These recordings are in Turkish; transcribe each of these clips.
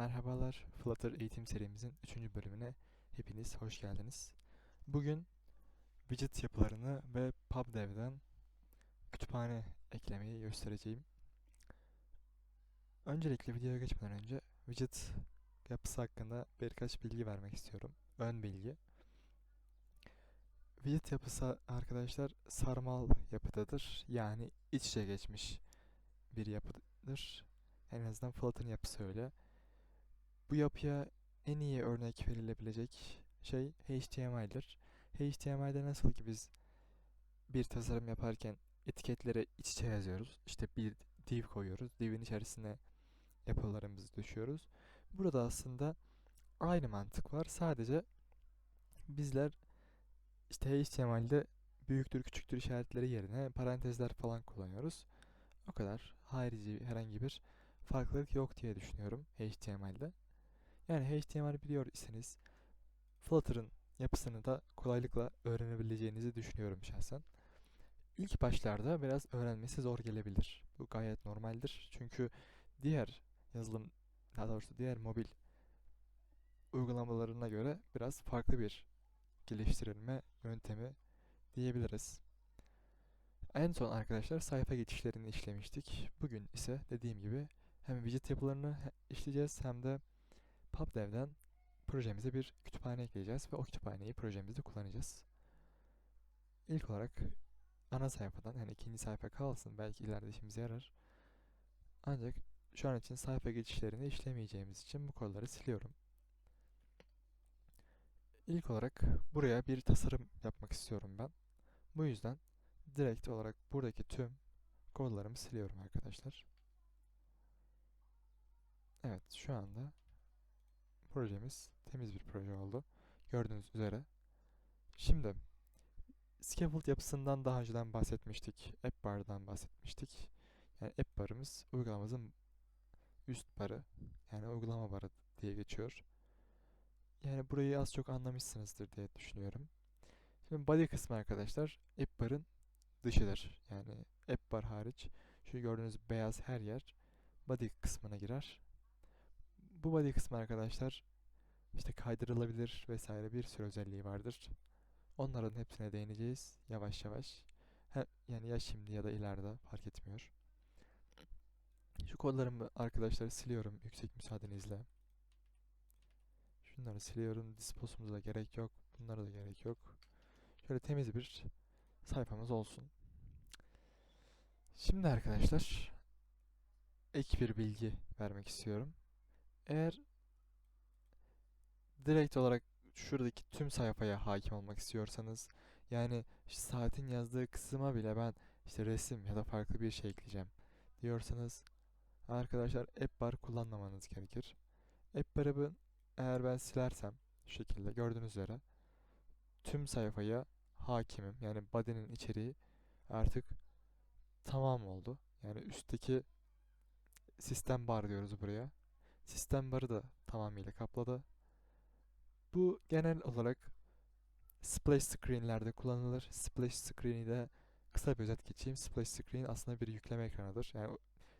Merhabalar, Flutter eğitim serimizin 3. bölümüne hepiniz hoş geldiniz. Bugün widget yapılarını ve PubDev'den kütüphane eklemeyi göstereceğim. Öncelikle videoya geçmeden önce widget yapısı hakkında birkaç bilgi vermek istiyorum. Ön bilgi. Widget yapısı arkadaşlar sarmal yapıdadır. Yani iç içe geçmiş bir yapıdır. En azından Flutter'ın yapısı öyle. Bu yapıya en iyi örnek verilebilecek şey HTML'dir. HTML'de nasıl ki biz bir tasarım yaparken etiketlere iç içe yazıyoruz. İşte bir div koyuyoruz. Divin içerisine yapılarımızı düşüyoruz. Burada aslında aynı mantık var. Sadece bizler işte HTML'de büyüktür küçüktür işaretleri yerine parantezler falan kullanıyoruz. O kadar harici herhangi bir farklılık yok diye düşünüyorum HTML'de. Yani HTML biliyor iseniz Flutter'ın yapısını da kolaylıkla öğrenebileceğinizi düşünüyorum şahsen. İlk başlarda biraz öğrenmesi zor gelebilir. Bu gayet normaldir. Çünkü diğer yazılım, daha doğrusu diğer mobil uygulamalarına göre biraz farklı bir geliştirilme yöntemi diyebiliriz. En son arkadaşlar sayfa geçişlerini işlemiştik. Bugün ise dediğim gibi hem widget yapılarını işleyeceğiz hem de PubDev'den projemize bir kütüphane ekleyeceğiz ve o kütüphaneyi projemizde kullanacağız. İlk olarak ana sayfadan yani ikinci sayfa kalsın belki ileride işimize yarar. Ancak şu an için sayfa geçişlerini işlemeyeceğimiz için bu kodları siliyorum. İlk olarak buraya bir tasarım yapmak istiyorum ben. Bu yüzden direkt olarak buradaki tüm kodlarımı siliyorum arkadaşlar. Evet şu anda projemiz temiz bir proje oldu. Gördüğünüz üzere. Şimdi scaffold yapısından daha önceden bahsetmiştik. App bar'dan bahsetmiştik. Yani app bar'ımız uygulamamızın üst barı. Yani uygulama barı diye geçiyor. Yani burayı az çok anlamışsınızdır diye düşünüyorum. Şimdi body kısmı arkadaşlar app bar'ın dışıdır. Yani app bar hariç şu gördüğünüz beyaz her yer body kısmına girer. Bu body kısmı arkadaşlar işte kaydırılabilir vesaire bir sürü özelliği vardır. Onların hepsine değineceğiz yavaş yavaş. He, yani ya şimdi ya da ileride fark etmiyor. Şu kodlarımı arkadaşlar siliyorum yüksek müsaadenizle. Şunları siliyorum. Disposumuza da gerek yok. Bunlara da gerek yok. Şöyle temiz bir sayfamız olsun. Şimdi arkadaşlar ek bir bilgi vermek istiyorum. Eğer direkt olarak şuradaki tüm sayfaya hakim olmak istiyorsanız yani işte saatin yazdığı kısma bile ben işte resim ya da farklı bir şey ekleyeceğim diyorsanız arkadaşlar app bar kullanmamanız gerekir. App bar'ı eğer ben silersem şu şekilde gördüğünüz üzere tüm sayfaya hakimim. Yani body'nin içeriği artık tamam oldu. Yani üstteki sistem bar diyoruz buraya. Sistem barı da tamamıyla kapladı. Bu genel olarak splash screen'lerde kullanılır. Splash screen'i de kısa bir özet geçeyim. Splash screen aslında bir yükleme ekranıdır. Yani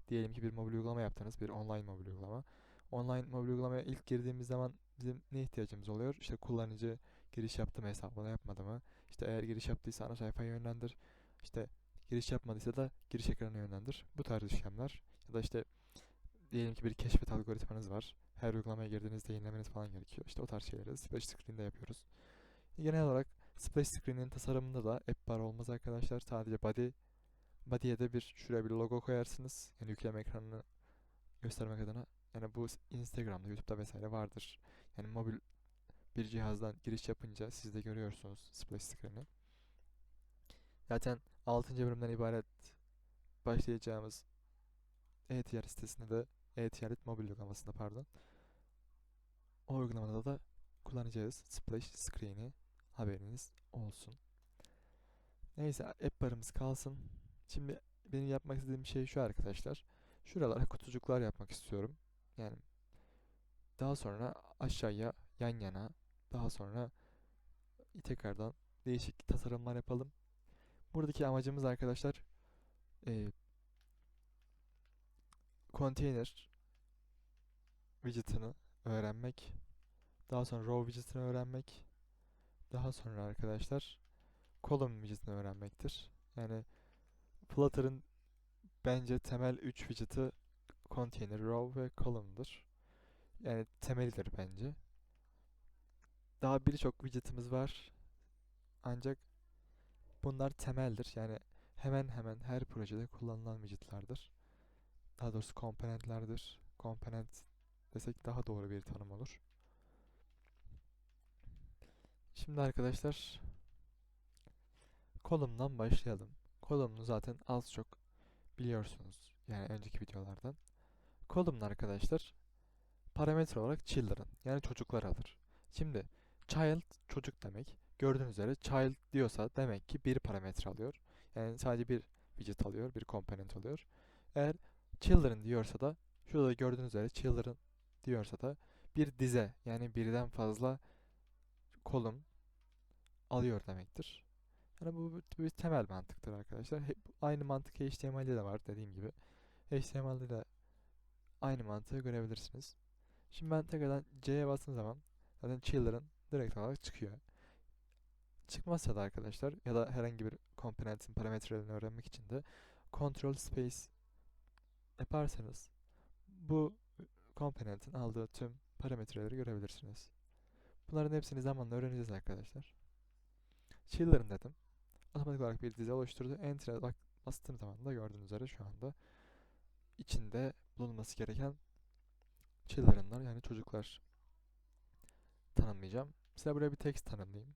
diyelim ki bir mobil uygulama yaptınız, bir online mobil uygulama. Online mobil uygulamaya ilk girdiğimiz zaman bizim ne ihtiyacımız oluyor? İşte kullanıcı giriş yaptı mı hesabına yapmadı mı? İşte eğer giriş yaptıysa ana sayfaya yönlendir. İşte giriş yapmadıysa da giriş ekranına yönlendir. Bu tarz işlemler. Ya da işte diyelim ki bir keşfet algoritmanız var. Her uygulamaya girdiğinizde yenilemeniz falan gerekiyor. İşte o tarz şeyleri Splash Screen'de yapıyoruz. Genel olarak Splash Screen'in tasarımında da app bar olmaz arkadaşlar. Sadece body body'ye de bir şuraya bir logo koyarsınız. Yani yükleme ekranını göstermek adına. Yani bu Instagram'da, YouTube'da vesaire vardır. Yani mobil bir cihazdan giriş yapınca siz de görüyorsunuz Splash Screen'i. Zaten 6. bölümden ibaret başlayacağımız e-ticaret sitesinde de e-ticaret mobil uygulamasında pardon. O uygulamada da kullanacağız Splash Screen'i haberiniz olsun. Neyse app barımız kalsın. Şimdi benim yapmak istediğim şey şu arkadaşlar. Şuralara kutucuklar yapmak istiyorum. Yani daha sonra aşağıya yan yana daha sonra tekrardan değişik tasarımlar yapalım. Buradaki amacımız arkadaşlar e, konteyner widget'ını öğrenmek, daha sonra row widget'ını öğrenmek, daha sonra arkadaşlar column widget'ını öğrenmektir. Yani Flutter'ın bence temel 3 widget'ı container, row ve column'dır. Yani temelidir bence. Daha birçok widget'ımız var. Ancak bunlar temeldir. Yani hemen hemen her projede kullanılan widget'lardır. Daha doğrusu komponentlerdir. Komponent desek daha doğru bir tanım olur. Şimdi arkadaşlar kolumdan başlayalım. Kolumnu zaten az çok biliyorsunuz. Yani önceki videolardan. Kolumn arkadaşlar parametre olarak children yani çocuklar alır. Şimdi child çocuk demek. Gördüğünüz üzere child diyorsa demek ki bir parametre alıyor. Yani sadece bir widget alıyor, bir komponent alıyor. Eğer children diyorsa da şurada gördüğünüz üzere children diyorsa da bir dize yani birden fazla kolum alıyor demektir. Yani bu bir, temel mantıktır arkadaşlar. Hep aynı mantık HTML'de de var dediğim gibi. HTML'de de aynı mantığı görebilirsiniz. Şimdi ben tekrardan C'ye bastığım zaman zaten children direkt olarak çıkıyor. Çıkmazsa da arkadaşlar ya da herhangi bir komponentin parametrelerini öğrenmek için de control space yaparsanız bu komponentin aldığı tüm parametreleri görebilirsiniz. Bunların hepsini zamanla öğreneceğiz arkadaşlar. Children dedim. Otomatik olarak bir dizi oluşturdu. Enter'e bak bastığım zaman da gördüğünüz üzere şu anda içinde bulunması gereken children'lar yani çocuklar tanımlayacağım. Mesela buraya bir text tanımlayayım.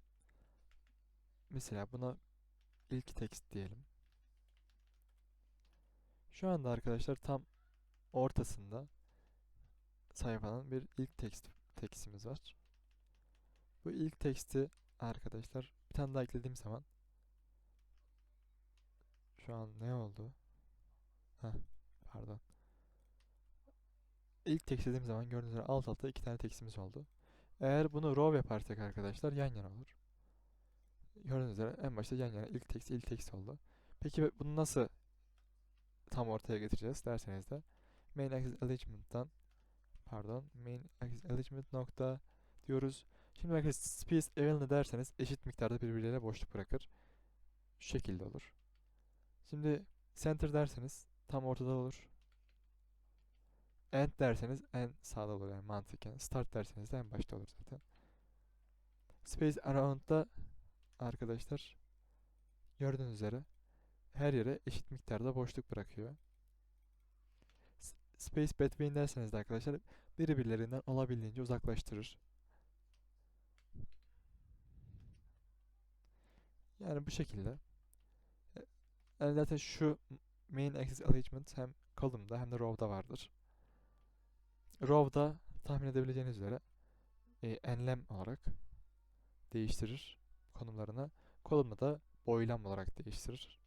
Mesela buna ilk text diyelim. Şu anda arkadaşlar tam ortasında sayfanın bir ilk text tekstimiz var. Bu ilk teksti arkadaşlar bir tane daha eklediğim zaman şu an ne oldu? Heh, pardon. İlk text dediğim zaman gördüğünüz üzere alt alta iki tane tekstimiz oldu. Eğer bunu row yaparsak arkadaşlar yan yana olur. Gördüğünüz üzere en başta yan yana ilk text ilk text oldu. Peki bunu nasıl tam ortaya getireceğiz derseniz de main axis pardon main axis alignment nokta diyoruz. Şimdi arkadaşlar space eval derseniz eşit miktarda birbirleriyle boşluk bırakır. Şu şekilde olur. Şimdi center derseniz tam ortada olur. End derseniz en sağda olur yani mantıken. Start derseniz de en başta olur zaten. Space around'da arkadaşlar gördüğünüz üzere her yere eşit miktarda boşluk bırakıyor. Space between derseniz de arkadaşlar birbirlerinden olabildiğince uzaklaştırır. Yani bu şekilde. Yani zaten şu main axis alignment hem column'da hem de row'da vardır. Row'da tahmin edebileceğiniz üzere e, enlem olarak değiştirir konumlarını. Column'da da boylam olarak değiştirir.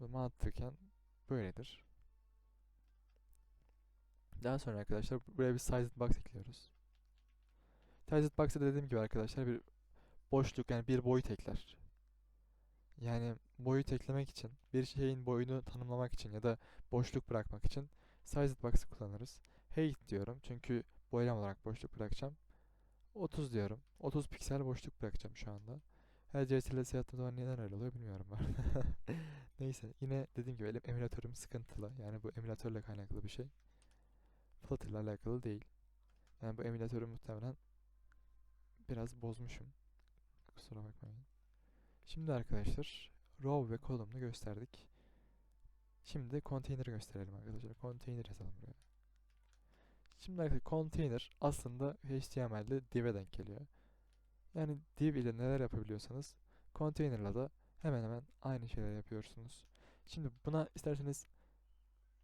Bu mantıken böyledir. Daha sonra arkadaşlar buraya bir sized box ekliyoruz. Sized box'a dediğim gibi arkadaşlar bir boşluk yani bir boyut ekler. Yani boyut eklemek için, bir şeyin boyunu tanımlamak için ya da boşluk bırakmak için sized box'ı kullanırız. Height diyorum çünkü boylam olarak boşluk bırakacağım. 30 diyorum. 30 piksel boşluk bırakacağım şu anda. Her CTRL yaptığım zaman neden öyle oluyor bilmiyorum ben. Neyse yine dediğim gibi emülatörüm sıkıntılı. Yani bu emülatörle kaynaklı bir şey. Flutter ile alakalı değil. Yani bu emülatörü muhtemelen biraz bozmuşum. Kusura bakmayın. Şimdi arkadaşlar row ve column'u gösterdik. Şimdi container gösterelim arkadaşlar. Container yazalım buraya. Şimdi arkadaşlar container aslında HTML'de div'e denk geliyor. Yani div ile neler yapabiliyorsanız container'la da hemen hemen aynı şeyler yapıyorsunuz. Şimdi buna isterseniz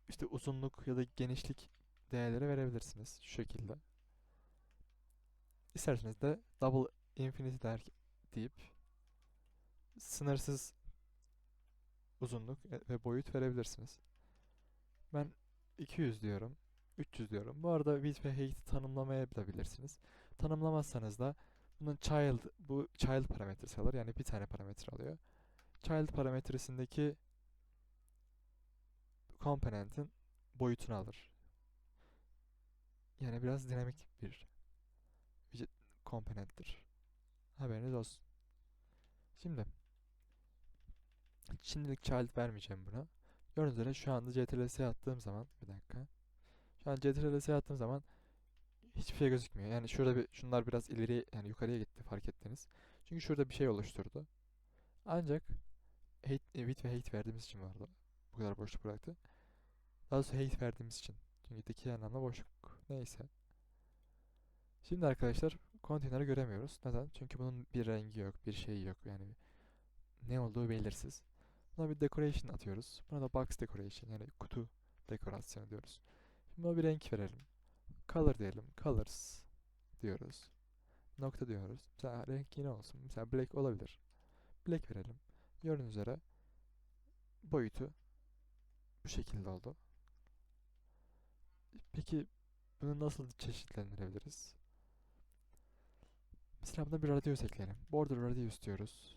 işte uzunluk ya da genişlik değerleri verebilirsiniz şu şekilde. İsterseniz de double infinity der deyip sınırsız uzunluk ve boyut verebilirsiniz. Ben 200 diyorum. 300 diyorum. Bu arada width ve height'i tanımlamayabilirsiniz. Tanımlamazsanız da bunun child bu child parametresi alır. Yani bir tane parametre alıyor. Child parametresindeki komponentin boyutunu alır. Yani biraz dinamik bir widget komponenttir. Haberiniz olsun. Şimdi şimdilik child vermeyeceğim buna. Gördüğünüz üzere şu anda ctrl attığım zaman bir dakika. Şu an ctrl attığım zaman hiçbir şey gözükmüyor. Yani şurada bir şunlar biraz ileri yani yukarıya gitti fark ettiniz. Çünkü şurada bir şey oluşturdu. Ancak hate, e, width ve height verdiğimiz için vardı. Bu kadar boşluk bıraktı. Daha sonra height verdiğimiz için. Çünkü iki anlamda boşluk. Neyse. Şimdi arkadaşlar konteyneri göremiyoruz. Neden? Çünkü bunun bir rengi yok, bir şeyi yok. Yani ne olduğu belirsiz. Buna bir decoration atıyoruz. Buna da box decoration yani kutu dekorasyonu diyoruz. Şimdi buna bir renk verelim. Color diyelim. Colors diyoruz. Nokta diyoruz. Mesela renk yine olsun. Mesela black olabilir. Black verelim. Gördüğünüz üzere boyutu bu şekilde oldu. Peki bunu nasıl çeşitlendirebiliriz? Mesela buna bir radius ekleyelim. Border radius diyoruz.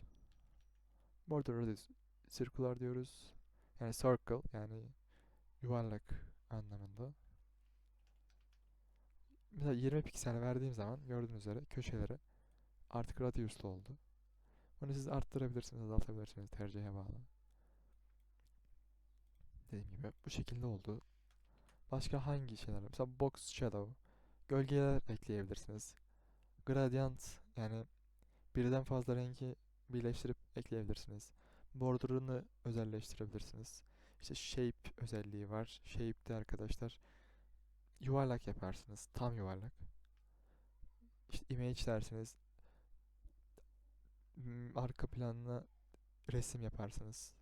Border radius circular diyoruz. Yani circle yani yuvarlak anlamında. Mesela 20 piksel verdiğim zaman gördüğünüz üzere köşeleri artık radiuslu oldu. Bunu siz arttırabilirsiniz, azaltabilirsiniz tercihe bağlı. Dediğim gibi bu şekilde oldu. Başka hangi şeyler? Mesela box shadow. Gölgeler ekleyebilirsiniz. Gradient yani birden fazla rengi birleştirip ekleyebilirsiniz. Border'ını özelleştirebilirsiniz. İşte shape özelliği var. Shape'de arkadaşlar yuvarlak yaparsınız. Tam yuvarlak. İşte image dersiniz. Hmm, Arka planına resim yaparsınız.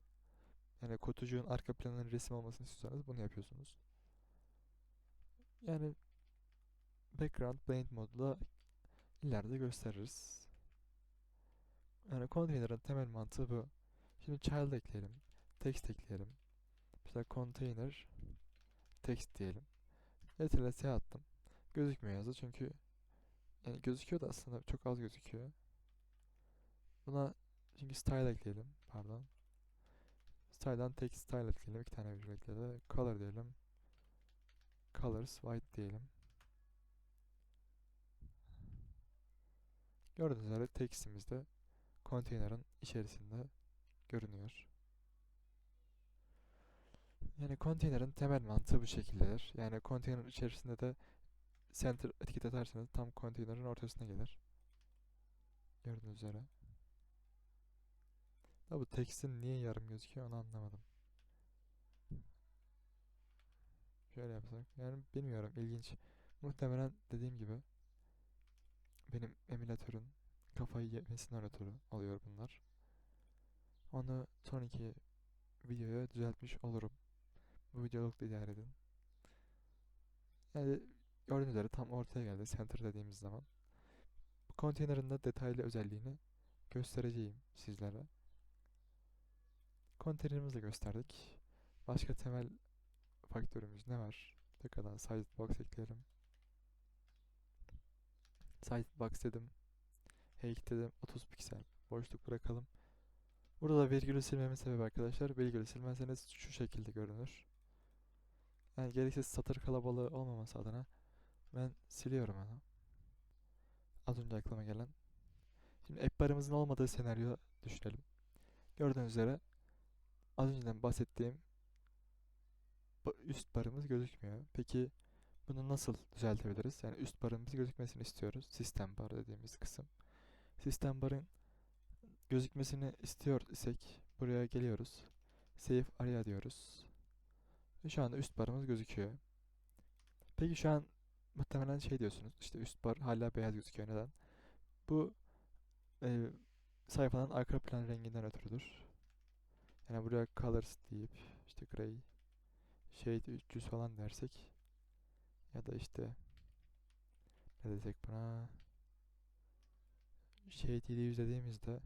Yani kutucuğun arka planının resim olmasını istiyorsanız bunu yapıyorsunuz. Yani background blend modda ileride gösteririz. Yani container'ın temel mantığı bu. Şimdi child ekleyelim. Text ekleyelim. Mesela container text diyelim. Ctrl attım. Gözükmüyor yazı çünkü yani gözüküyor da aslında çok az gözüküyor. Buna çünkü style ekleyelim. Pardon. Style'dan text style ekleyelim. İki tane virgül ekledi. Color diyelim. Colors white diyelim. Gördüğünüz üzere textimiz de container'ın içerisinde görünüyor. Yani container'ın temel mantığı bu şekildedir. Yani konteyner içerisinde de center etiket atarsanız tam konteynerin ortasına gelir. Gördüğünüz üzere. Da bu text'in niye yarım gözüküyor onu anlamadım. Şöyle yapsak. Yani bilmiyorum ilginç. Muhtemelen dediğim gibi benim emülatörün kafayı yemesinin aratörü oluyor bunlar. Onu sonraki videoya düzeltmiş olurum. Bu videoluk da idare edin. Yani gördüğünüz üzere tam ortaya geldi center dediğimiz zaman. Bu konteynerin de detaylı özelliğini göstereceğim sizlere. Konteynerimizi gösterdik. Başka temel faktörümüz ne var? Tekrardan sidebox ekleyelim. Sidebox dedim. Height dedim. 30 piksel. Boşluk bırakalım. Burada da virgülü silmemin sebebi arkadaşlar. Virgülü silmezseniz şu şekilde görünür. Yani gereksiz satır kalabalığı olmaması adına ben siliyorum onu. Az önce aklıma gelen. Şimdi app barımızın olmadığı senaryo düşünelim. Gördüğünüz üzere az önceden bahsettiğim üst barımız gözükmüyor. Peki bunu nasıl düzeltebiliriz? Yani üst barımız gözükmesini istiyoruz. Sistem bar dediğimiz kısım. Sistem barın gözükmesini istiyor isek buraya geliyoruz. Save area diyoruz. Ve şu anda üst barımız gözüküyor. Peki şu an muhtemelen şey diyorsunuz. İşte üst bar hala beyaz gözüküyor. Neden? Bu e, sayfanın arka plan renginden ötürüdür. Yani buraya colors deyip işte gray shade 300 falan dersek ya da işte ne desek buna shade 700 dediğimizde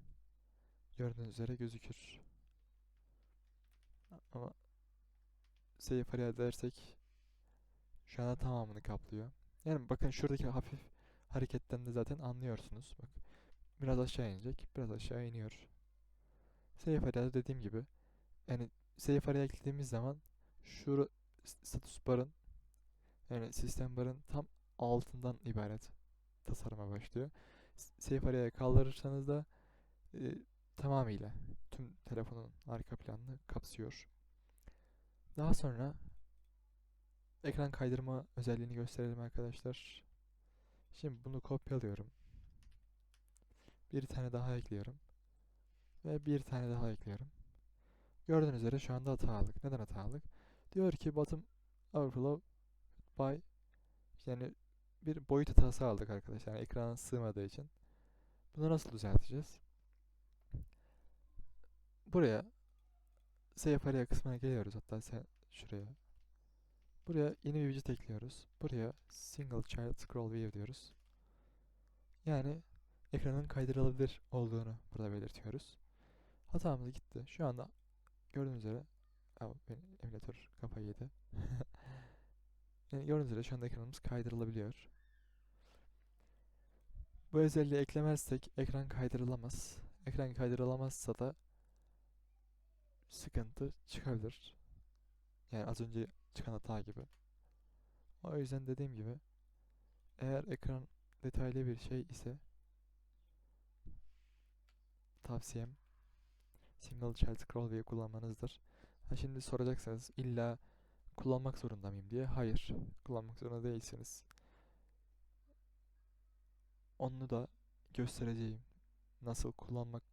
gördüğünüz üzere gözükür. Ama area dersek şu anda tamamını kaplıyor. Yani bakın şuradaki hafif hareketten de zaten anlıyorsunuz. Bak biraz aşağı inecek, biraz aşağı iniyor. Area'da dediğim gibi yani area eklediğimiz zaman şu status barın yani sistem barın tam altından ibaret tasarıma başlıyor. Safe Area'ya kaldırırsanız da e, tamamıyla tüm telefonun arka planını kapsıyor. Daha sonra ekran kaydırma özelliğini gösterelim arkadaşlar. Şimdi bunu kopyalıyorum. Bir tane daha ekliyorum. Ve bir tane daha ekliyorum. Gördüğünüz üzere şu anda hatalık. Neden hatalık? Diyor ki bottom overflow by yani bir boyut hatası aldık arkadaşlar. Yani ekrana sığmadığı için. Bunu nasıl düzelteceğiz? Buraya Save Area kısmına geliyoruz. Hatta sen şuraya. Buraya yeni bir widget ekliyoruz. Buraya Single Child Scroll View diyoruz. Yani ekranın kaydırılabilir olduğunu burada belirtiyoruz. Hatamız gitti. Şu anda gördüğünüz üzere Aa, benim emülatör kafayı yedi. Yani gördüğünüz üzere şu anda ekranımız kaydırılabiliyor. Bu özelliği eklemezsek ekran kaydırılamaz. Ekran kaydırılamazsa da sıkıntı çıkabilir. Yani az önce çıkan hata gibi. O yüzden dediğim gibi eğer ekran detaylı bir şey ise tavsiyem Single Child View kullanmanızdır. Ha şimdi soracaksınız illa kullanmak zorunda mıyım diye. Hayır, kullanmak zorunda değilsiniz. Onu da göstereceğim. Nasıl kullanmak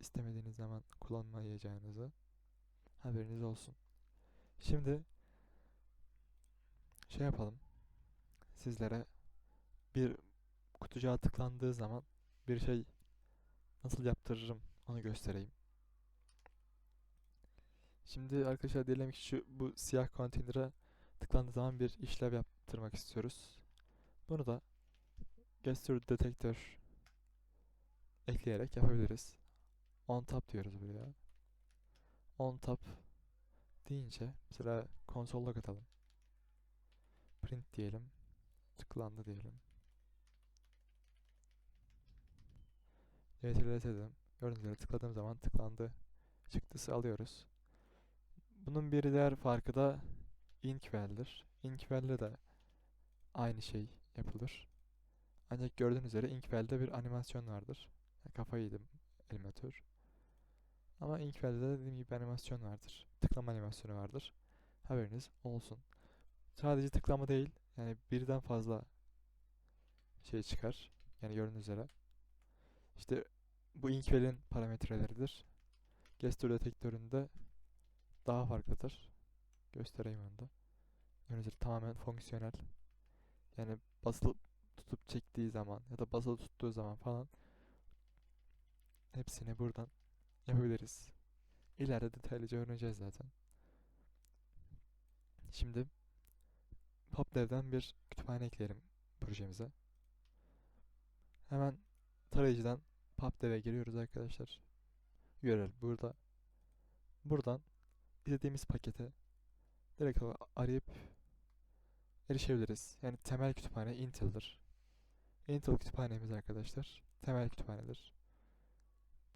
istemediğiniz zaman kullanmayacağınızı haberiniz olsun. Şimdi şey yapalım. Sizlere bir kutucuğa tıklandığı zaman bir şey nasıl yaptırırım onu göstereyim. Şimdi arkadaşlar diyelim ki şu bu siyah konteynere tıklandığı zaman bir işlev yaptırmak istiyoruz. Bunu da gesture detektör ekleyerek yapabiliriz. On tap diyoruz buraya. On tap deyince mesela console log atalım. Print diyelim. Tıklandı diyelim. CTRL edelim. Gördüğünüz üzere tıkladığım zaman tıklandı çıktısı alıyoruz. Bunun bir diğer farkı da Inkwell'dir. Inkwell'de de aynı şey yapılır. Ancak gördüğünüz üzere Inkwell'de bir animasyon vardır. Yani kafayı yedim animatör. Ama Inkwell'de de dediğim gibi animasyon vardır. Tıklama animasyonu vardır. Haberiniz olsun. Sadece tıklama değil, yani birden fazla şey çıkar. Yani gördüğünüz üzere. İşte bu Inkwell'in parametreleridir. Gesture detektöründe daha farklıdır. Göstereyim onu da. Üzere tamamen fonksiyonel. Yani basılı tutup çektiği zaman ya da basılı tuttuğu zaman falan hepsini buradan yapabiliriz. İleride detaylıca öğreneceğiz zaten. Şimdi PubDev'den bir kütüphane ekleyelim projemize. Hemen tarayıcıdan PubDev'e giriyoruz arkadaşlar. URL burada. Buradan istediğimiz pakete direkt arayıp erişebiliriz. Yani temel kütüphane Intel'dir. Intel kütüphanemiz arkadaşlar. Temel kütüphanedir.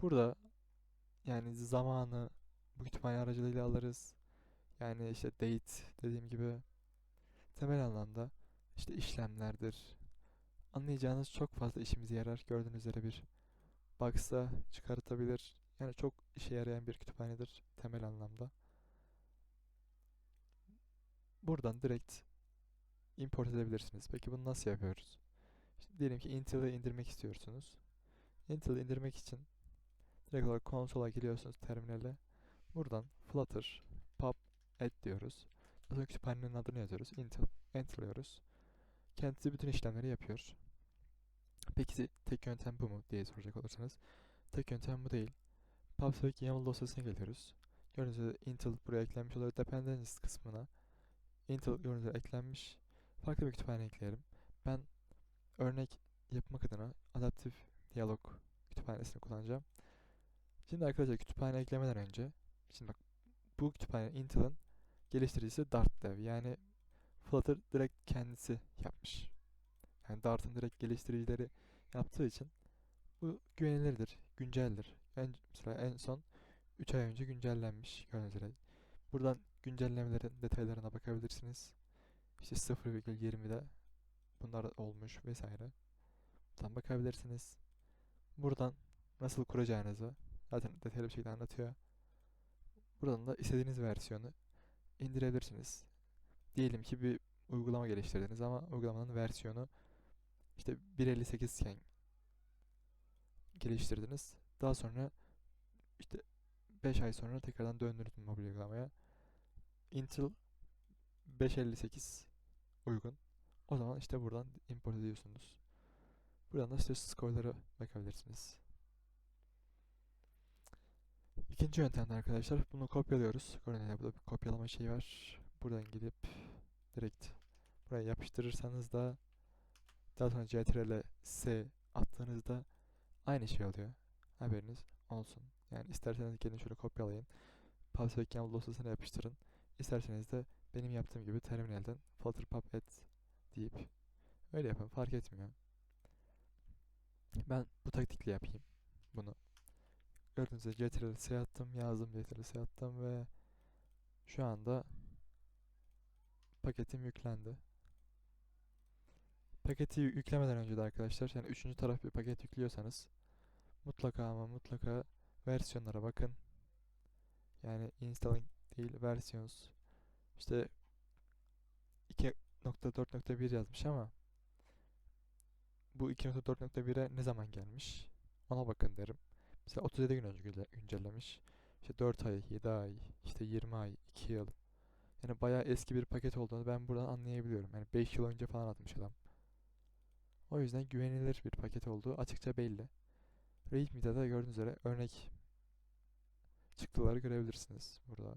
Burada yani zamanı bu kütüphane aracılığıyla alırız. Yani işte date dediğim gibi temel anlamda işte işlemlerdir. Anlayacağınız çok fazla işimize yarar. Gördüğünüz üzere bir box'a çıkartabilir. Yani çok işe yarayan bir kütüphanedir temel anlamda. Buradan direkt import edebilirsiniz. Peki bunu nasıl yapıyoruz? Şimdi diyelim ki Intel'ı indirmek istiyorsunuz. Intel'ı indirmek için direkt olarak konsola giriyorsunuz terminale. Buradan Flutter pub add diyoruz. Sonra kütüphanenin adını yazıyoruz. Intel. Enter'lıyoruz. Kendisi bütün işlemleri yapıyor. Peki tek yöntem bu mu diye soracak olursanız. Tek yöntem bu değil. PubSpec YAML dosyasına geliyoruz. Gördüğünüz üzere Intel buraya eklenmiş olarak dependencies kısmına Intel gördüğünüz üzere eklenmiş. Farklı bir kütüphane ekleyelim. Ben örnek yapmak adına adaptif diyalog kütüphanesini kullanacağım. Şimdi arkadaşlar kütüphane eklemeden önce şimdi bak bu kütüphane Intel'ın geliştiricisi Dartdev yani Flutter direkt kendisi yapmış. Yani Dart'ın direkt geliştiricileri yaptığı için bu güvenilirdir, günceldir. En, mesela en son 3 ay önce güncellenmiş gördüğünüz üzere. Buradan güncellemelerin detaylarına bakabilirsiniz. işte 0,20'de bunlar olmuş vesaire. Buradan bakabilirsiniz. Buradan nasıl kuracağınızı zaten detaylı bir şekilde anlatıyor. Buradan da istediğiniz versiyonu indirebilirsiniz. Diyelim ki bir uygulama geliştirdiniz ama uygulamanın versiyonu işte 1.58 iken geliştirdiniz. Daha sonra işte 5 ay sonra tekrardan döndünüz mobil uygulamaya. Intel 5.58 uygun. O zaman işte buradan import ediyorsunuz. Buradan da işte score'lara bakabilirsiniz. İkinci yöntemde arkadaşlar bunu kopyalıyoruz. Gördüğünüz burada bir kopyalama şeyi var. Buradan gidip direkt buraya yapıştırırsanız da daha sonra CTRL S attığınızda aynı şey oluyor. Haberiniz olsun. Yani isterseniz gelin şöyle kopyalayın. PubSpec YAML dosyasına yapıştırın. İsterseniz de benim yaptığım gibi terminalden flutterpub et deyip öyle yapın fark etmiyor. Ben bu taktikle yapayım bunu. Gördüğünüz gibi CTRL attım, yazdım CTRL attım ve şu anda paketim yüklendi. Paketi yü- yüklemeden önce de arkadaşlar yani üçüncü taraf bir paket yüklüyorsanız mutlaka ama mutlaka versiyonlara bakın. Yani installing değil versiyons. İşte 2.4.1 yazmış ama bu 2.4.1'e ne zaman gelmiş? Ona bakın derim. Mesela 37 gün önce güncellemiş. İşte 4 ay, 7 ay, işte 20 ay, 2 yıl. Yani bayağı eski bir paket olduğunu ben buradan anlayabiliyorum. Yani 5 yıl önce falan atmış adam. O yüzden güvenilir bir paket olduğu açıkça belli. README'de de gördüğünüz üzere örnek çıktıları görebilirsiniz burada.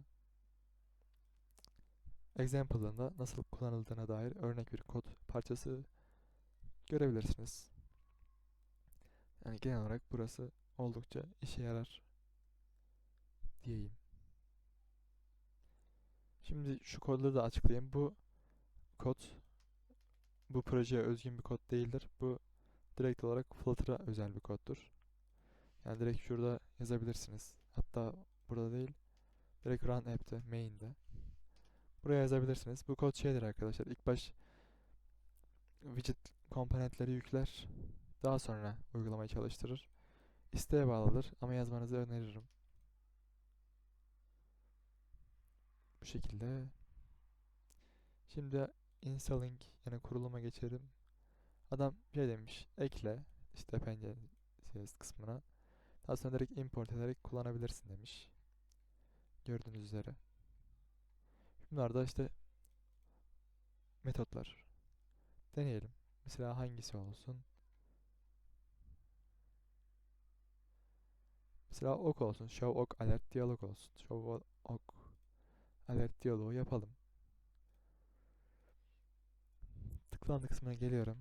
Example'ın da nasıl kullanıldığına dair örnek bir kod parçası görebilirsiniz. Yani genel olarak burası oldukça işe yarar diyeyim. Şimdi şu kodları da açıklayayım. Bu kod bu projeye özgün bir kod değildir. Bu direkt olarak Flutter'a özel bir koddur. Yani direkt şurada yazabilirsiniz. Hatta burada değil. Direkt Run App'te, Main'de. Buraya yazabilirsiniz. Bu kod şeydir arkadaşlar. İlk baş widget komponentleri yükler. Daha sonra uygulamayı çalıştırır. İsteğe bağlıdır ama yazmanızı öneririm. Bu şekilde. Şimdi installing yani kuruluma geçelim. Adam şey demiş. Ekle işte penceres kısmına. Daha sonra direkt import ederek kullanabilirsin demiş. Gördüğünüz üzere. Bunlar da işte metotlar. Deneyelim. Mesela hangisi olsun? Mesela ok olsun. Show ok alert diyalog olsun. Show ok alert diyaloğu yapalım. Tıklandı kısmına geliyorum.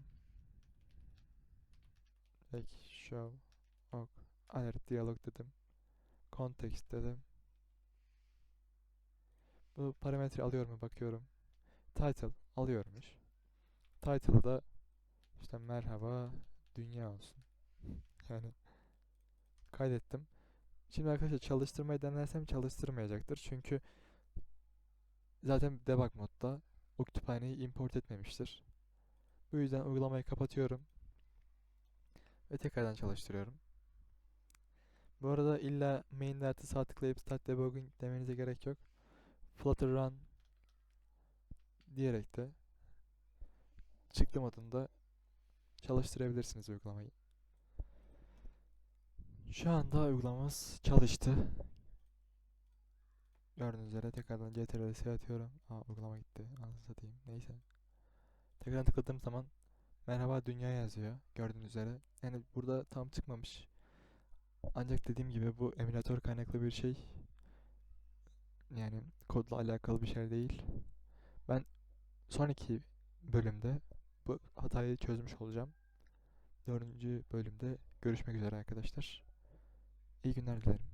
Direkt show ok alert diyalog dedim. Context dedim. Bu parametre alıyor mu bakıyorum. Title alıyormuş. Title'ı da işte merhaba dünya olsun. Yani kaydettim. Şimdi arkadaşlar çalıştırmayı denersem çalıştırmayacaktır. Çünkü zaten debug modda o kütüphaneyi import etmemiştir. Bu yüzden uygulamayı kapatıyorum. Ve tekrardan çalıştırıyorum. Bu arada illa main dersi sağ tıklayıp start debugging demenize gerek yok. Flutter run diyerek de çıktı modunda çalıştırabilirsiniz uygulamayı. Şu anda uygulamamız çalıştı. Gördüğünüz üzere tekrardan CTRL'e atıyorum. Aa uygulama gitti. Anasını satayım. Neyse. Tekrar tıkladığım zaman merhaba dünya yazıyor. Gördüğünüz üzere. Yani burada tam çıkmamış. Ancak dediğim gibi bu emülatör kaynaklı bir şey. Yani kodla alakalı bir şey değil. Ben sonraki bölümde bu hatayı çözmüş olacağım. Dördüncü bölümde görüşmek üzere arkadaşlar. İyi günler dilerim.